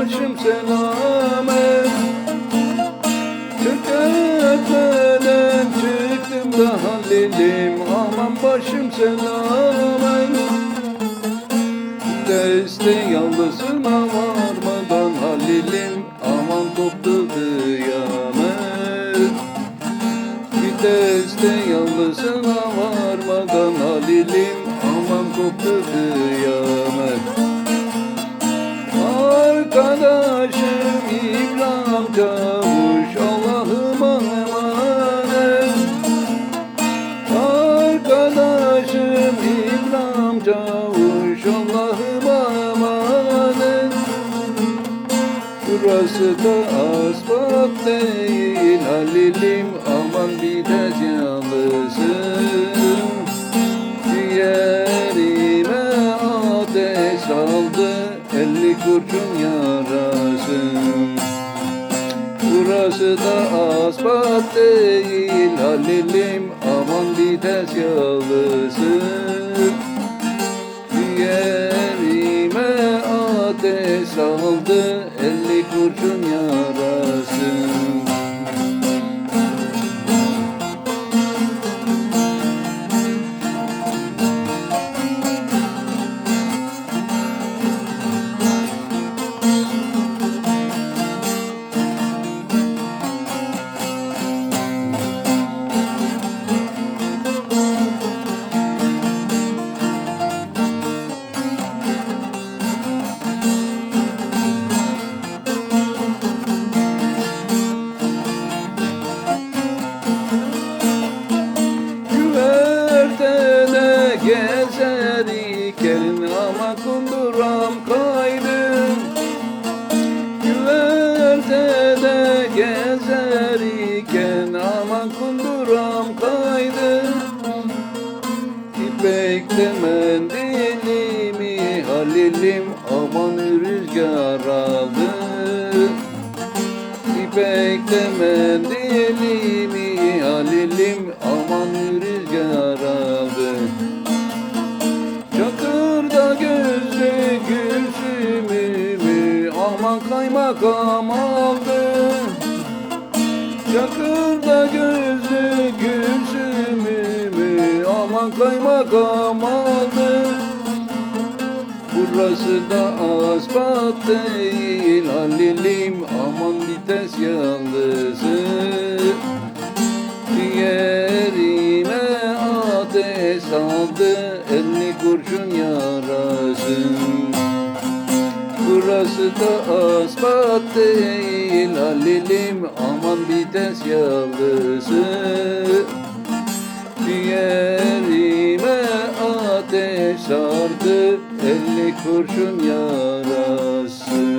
başım selamet. Çökertmeden çıktım da Halil'im Aman başım selamet. Deste yalnızına varmadan Halil'im Aman koptu kıyamet. Viteste yalnızına varmadan Halil'im Aman koptu kıyamet Çavuş Allah'ıma emanet. Arkadaşım İbrahim Çavuş Allah'ıma emanet. Burası da asfalt değil Halil'im aman bir de yalnızım Burası da asfalt değil Halil'im aman bir tez yalnızım Ciğerime ateş aldı elli kurşun yarası İpekte mendilimi Halil'im aman rüzgar aldı. İpekte mendilimi Halil'im aman rüzgar aldı. Çakırda gözlü gülsümümü aman kaymakam aldı. Çakırda gözlü gülsümümü aman kaymakam aldı Burası da asfalt değil Halil'im aman vites yalnızı Ciğerime ateş aldı elli kurşun yarası. Burası da asfalt değil Halil'im aman vites yalnızı kurşun yarası.